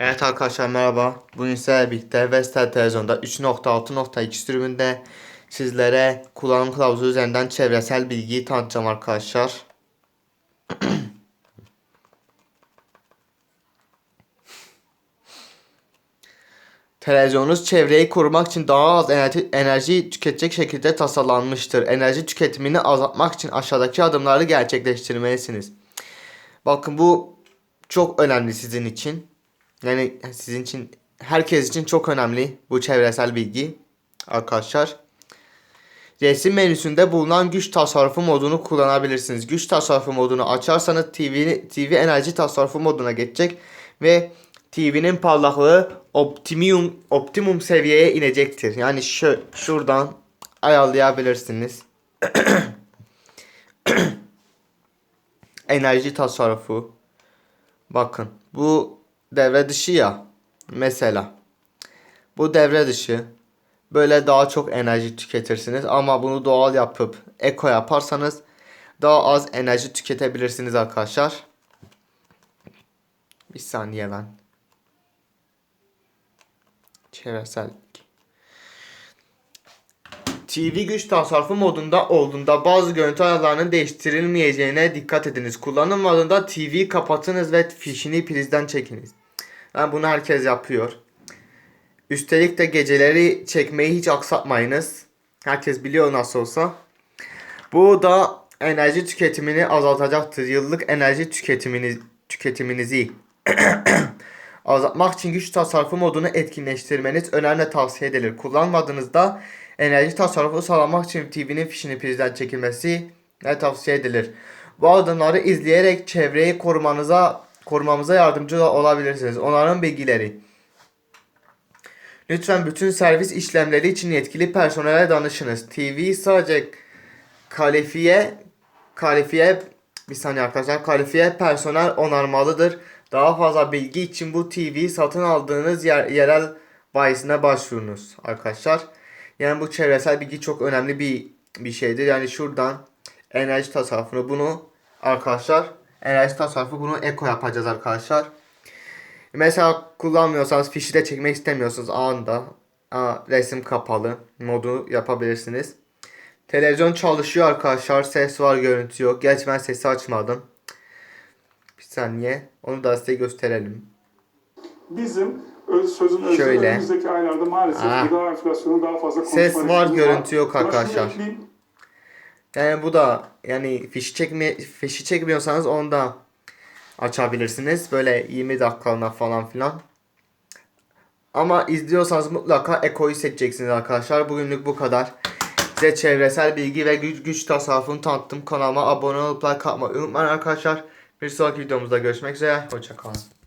Evet arkadaşlar merhaba. Bugün sizlerle birlikte Vestel Televizyon'da 3.6.2 sürümünde sizlere kullanım kılavuzu üzerinden çevresel bilgiyi tanıtacağım arkadaşlar. Televizyonunuz çevreyi korumak için daha az enerji, enerji tüketecek şekilde tasarlanmıştır. Enerji tüketimini azaltmak için aşağıdaki adımları gerçekleştirmelisiniz. Bakın bu çok önemli sizin için. Yani sizin için herkes için çok önemli bu çevresel bilgi arkadaşlar. Resim menüsünde bulunan güç tasarrufu modunu kullanabilirsiniz. Güç tasarrufu modunu açarsanız TV, TV enerji tasarrufu moduna geçecek ve TV'nin parlaklığı optimum optimum seviyeye inecektir. Yani şu şuradan ayarlayabilirsiniz. enerji tasarrufu. Bakın bu devre dışı ya. Mesela. Bu devre dışı. Böyle daha çok enerji tüketirsiniz ama bunu doğal yapıp eko yaparsanız daha az enerji tüketebilirsiniz arkadaşlar. Bir saniye ben. Çevresel TV güç tasarrufu modunda olduğunda bazı görüntü ayarlarının değiştirilmeyeceğine dikkat ediniz. Kullanım modunda TV kapatınız ve fişini prizden çekiniz. Yani bunu herkes yapıyor. Üstelik de geceleri çekmeyi hiç aksatmayınız. Herkes biliyor nasıl olsa. Bu da enerji tüketimini azaltacaktır. Yıllık enerji tüketiminiz, tüketiminizi azaltmak için güç tasarrufu modunu etkinleştirmeniz önemli tavsiye edilir. Kullanmadığınızda enerji tasarrufu sağlamak için TV'nin fişini prizden çekilmesi tavsiye edilir. Bu adımları izleyerek çevreyi korumanıza korumamıza yardımcı olabilirsiniz. Onların bilgileri. Lütfen bütün servis işlemleri için yetkili personele danışınız. TV sadece kalifiye kalifiye bir saniye arkadaşlar kalifiye personel onarmalıdır. Daha fazla bilgi için bu TV satın aldığınız yer, yerel bayisine başvurunuz arkadaşlar. Yani bu çevresel bilgi çok önemli bir bir şeydir. Yani şuradan enerji tasarrufunu bunu arkadaşlar enerji tasarrufu bunu eko yapacağız arkadaşlar. Mesela kullanmıyorsanız fişi de çekmek istemiyorsunuz anında aa, resim kapalı modu yapabilirsiniz. Televizyon çalışıyor arkadaşlar. Ses var görüntü yok. Geç ben sesi açmadım. Bir saniye. Onu da size gösterelim. Bizim öz, sözün özü Şöyle. önümüzdeki aylarda maalesef Ah. gıda enflasyonu daha fazla Ses konuşma var, riskimiz görüntü yok arkadaşlar. Yani bu da yani fişi çekme fişi çekmiyorsanız onu da açabilirsiniz. Böyle 20 dakikalığına falan filan. Ama izliyorsanız mutlaka Eko'yu seçeceksiniz arkadaşlar. Bugünlük bu kadar. Size çevresel bilgi ve güç, güç tasarrufunu tanıttım. Kanalıma abone olup like atmayı unutmayın arkadaşlar. Bir sonraki videomuzda görüşmek üzere. Hoşçakalın.